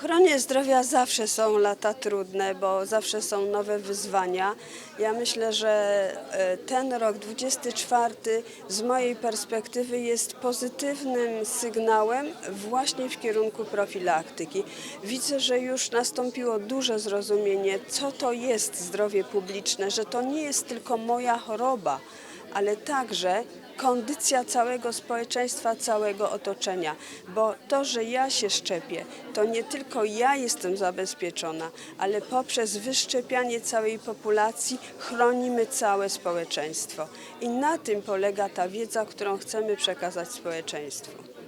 ochronie zdrowia zawsze są lata trudne, bo zawsze są nowe wyzwania. Ja myślę, że e, ten rok 24 z mojej perspektywy jest pozytywnym sygnałem właśnie w kierunku profilaktyki. Widzę, że już nastąpiło duże zrozumienie, co to jest zdrowie publiczne, że to nie jest tylko moja choroba, ale także kondycja całego społeczeństwa, całego otoczenia. Bo to, że ja się szczepię, to nie tylko ja jestem zabezpieczona, ale poprzez wyszczepianie całej populacji chronimy całe społeczeństwo. I na tym polega ta wiedza, którą chcemy przekazać społeczeństwu.